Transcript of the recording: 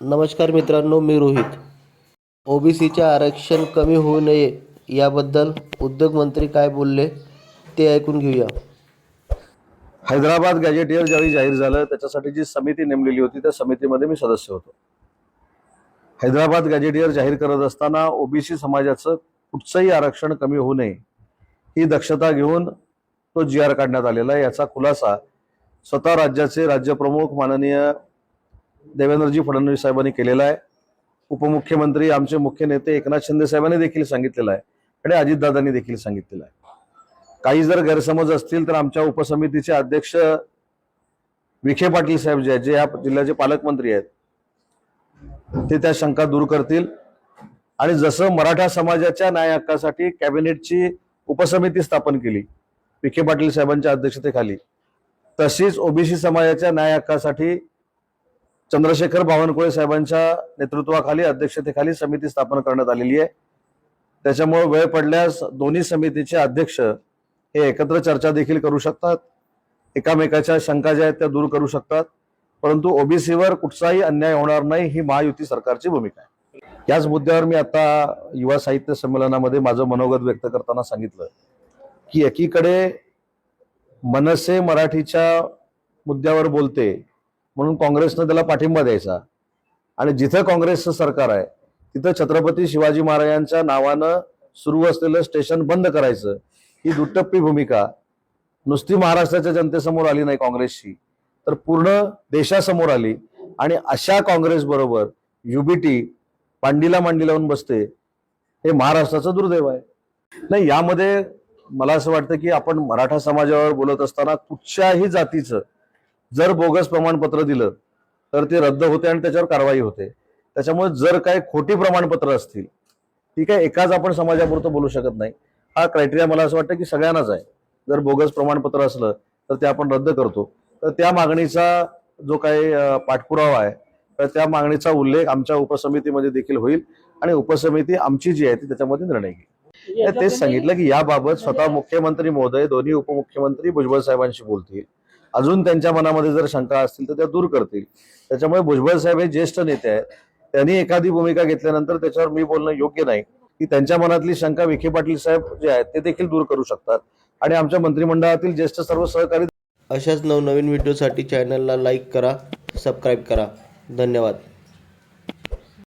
नमस्कार मित्रांनो मी रोहित. ओबीसीचे आरक्षण कमी होऊ नये याबद्दल उद्योगमंत्री काय बोलले ते ऐकून घेऊया. हैदराबाद गॅजेटियर ज्यावेळी जाहीर झालं त्याच्यासाठी जी समिती नेमलेली होती त्या समितीमध्ये मी सदस्य होतो. हैदराबाद गॅजेटियर जाहीर करत असताना ओबीसी समाजाचं कुठचंही आरक्षण कमी होऊ नये ही दक्षता घेऊन तो जी आर काढण्यात आलेला आहे. याचा खुलासा स्वतः राज्याचे राज्यप्रमुख माननीय देवेंद्रजी फडणवीस साहेबांनी केलेला आहे. उपमुख्यमंत्री आमचे मुख्य नेते एकनाथ शिंदे साहेबांनी देखील सांगितलेलं आहे आणि अजितदादांनी देखील सांगितलेलं आहे. काही जर गैरसमज असतील तर आमच्या उपसमितीचे अध्यक्ष विखे पाटील साहेब जे आहेत जे या जिल्ह्याचे पालकमंत्री आहेत ते त्या शंका दूर करतील. आणि जसं मराठा समाजाच्या न्याय हक्कासाठी कॅबिनेटची उपसमिती स्थापन केली विखे पाटील साहेबांच्या अध्यक्षतेखाली तशीच ओबीसी समाजाच्या न्याय हक्कासाठी चंद्रशेखर बावनकुळे साहेबांच्या नेतृत्वाखाली अध्यक्षतेखाली समिती स्थापन करण्यात आलेली आहे. त्याच्यामुळे वेळ पडल्यास दोन्ही समितीचे अध्यक्ष हे एकत्र चर्चा देखील करू शकतात. एकामेकाच्या शंका ज्या आहेत त्या दूर करू शकतात. परंतु ओबीसीवर कुठचाही अन्याय होणार नाही ही महायुती सरकारची भूमिका आहे. याच मुद्द्यावर मी आता युवा साहित्य संमेलनामध्ये माझं मनोगत व्यक्त करताना सांगितलं की एकीकडे मनसे मराठीच्या मुद्द्यावर बोलते म्हणून काँग्रेसनं त्याला पाठिंबा द्यायचा. आणि जिथं काँग्रेसचं सरकार आहे तिथं छत्रपती शिवाजी महाराजांच्या नावानं सुरू असलेलं स्टेशन बंद करायचं ही दुटप्पी भूमिका. नुसती महाराष्ट्राच्या जनतेसमोर आली नाही काँग्रेसची तर पूर्ण देशासमोर आली. आणि अशा काँग्रेस बरोबर युबीटी पांडीला मांडी लावून बसते हे महाराष्ट्राचं दुर्दैव आहे. नाही यामध्ये मला असं वाटतं की आपण मराठा समाजावर बोलत असताना कुठच्याही जातीचं जर बोगस प्रमाणपत्र दिलं तर ते रद्द होते आणि त्याच्यावर कारवाई होते. त्याच्यामुळे जर काही खोटी प्रमाणपत्र असतील ठीक आहे एकाच आपण समाजापुरतं बोलू शकत नाही. हा क्रायटेरिया मला असं वाटतं की सगळ्यांनाच आहे. जर बोगस प्रमाणपत्र असलं तर ते आपण रद्द करतो. तर त्या मागणीचा जो काही पाठपुरावा आहे तर त्या मागणीचा उल्लेख आमच्या उपसमितीमध्ये देखील होईल आणि उपसमिती आमची जी आहे ती त्याच्यामध्ये निर्णय घेईल. तेच सांगितलं की याबाबत स्वतः मुख्यमंत्री महोदय दोन्ही उपमुख्यमंत्री भुजबळ साहेबांशी बोलतील. अजून त्यांच्या मनामध्ये जर शंका असतील तर त्या दूर करतील. त्याच्यामुळे भुजबळ साहेब हे ज्येष्ठ नेते आहेत. त्यांनी एखादी भूमिका घेतल्यानंतर त्याच्यावर मी बोलणं योग्य नाही. की त्यांच्या मनातली शंका विखे पाटील साहेब जे आहेत ते देखील दूर करू शकतात. आणि आमच्या मंत्रिमंडळातील ज्येष्ठ सर्व सहकारी अशाच नवनवीन व्हिडिओसाठी चॅनलला लाईक करा सबस्क्राईब करा. धन्यवाद.